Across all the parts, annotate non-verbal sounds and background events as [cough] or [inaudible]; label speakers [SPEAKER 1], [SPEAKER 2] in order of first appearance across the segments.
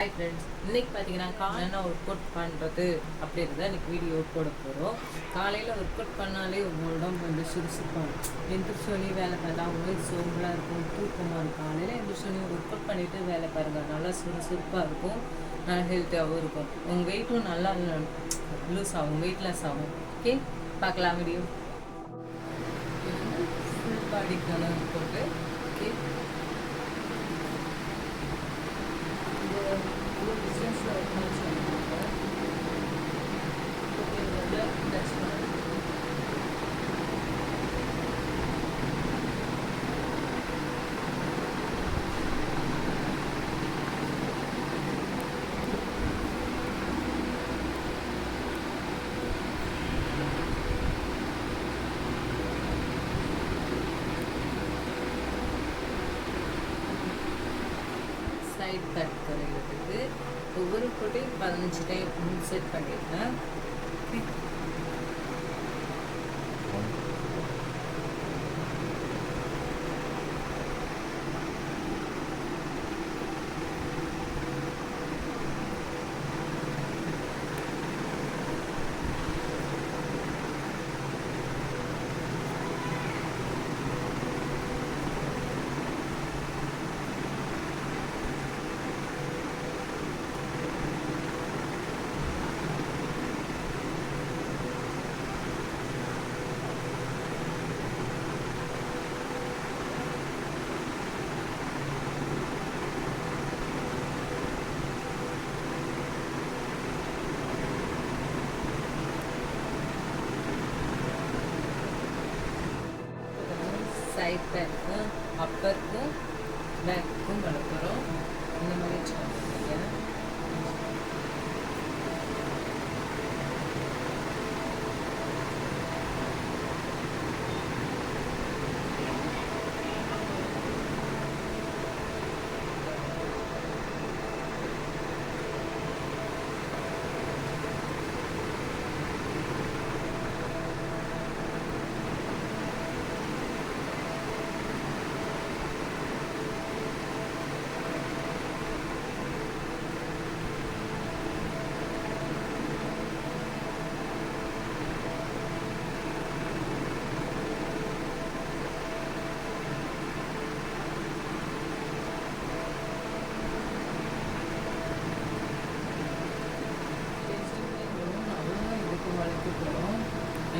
[SPEAKER 1] Hi friends இன்னைக்கு பார்த்தீங்கன்னா காலையில் ஒர்க் அவுட் பண்ணுறது அப்படின்றத இன்னைக்கு வீடியோ போட போகிறோம் காலையில் ஒர்க் அவுட் பண்ணாலே உங்கள் உடம்பு வந்து சுறுசுறுப்பாகும் எந்திரிச்சோனே வேலை பார்த்தா உங்களுக்கு சோம்பலாக இருக்கும் தூக்கமாக இருக்கும். காலையில் எந்திரிச்சோனே ஒர்க் அவுட் பண்ணிவிட்டு வேலை பாருங்கள் நல்லா சுறுசுறுப்பாக இருக்கும். நல்லா ஹெல்த்தியாகவும் இருக்கும். உங்கள் வெயிட்டும் நல்லா லூஸ் ஆகும் வெயிட் லாஸ் ஆகும். ஓகே பார்க்கலாம் வீடியோ ஃபுல் பாடிக்கான போட்டு ஓகே 先射，我看前。சைட் கட் ஒவ்வொரு போட்டையும் பதினஞ்சு டைம் செட் பண்ணியிருக்கேன் சைட் பேக்கும் அப்பருக்கும் பேக்கும் வளர்க்குறோம் இந்த மாதிரி வச்சுக்கோங்க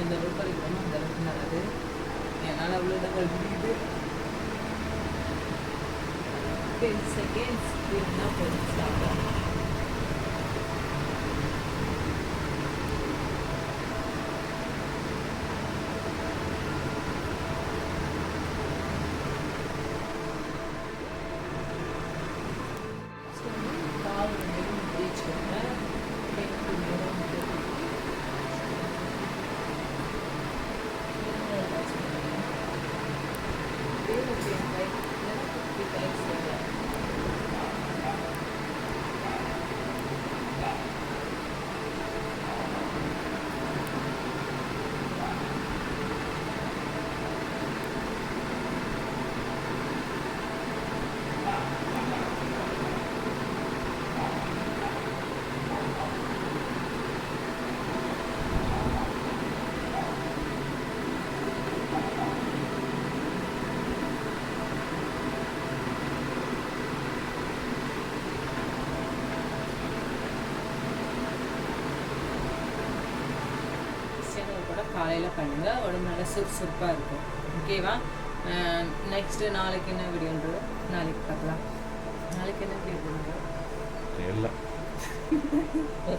[SPEAKER 1] எந்த அளவுக்கு வலிக்கிறோமோ அந்த அளவுக்கு நல்லது. என்னால் அவ்வளோ இடங்கள் முடியுது. செகண்ட்ஸ் தான் போதும் சாப்பிடும் கூட காலையில் பண்ணுங்கள் உடம்பு நல்லா சுறுசுறுப்பாக இருக்கும். ஓகேவா நெக்ஸ்ட்டு நாளைக்கு என்ன வீடியோன்றது நாளைக்கு பார்க்கலாம். நாளைக்கு என்ன வீடியோ
[SPEAKER 2] எல்லாம் [laughs]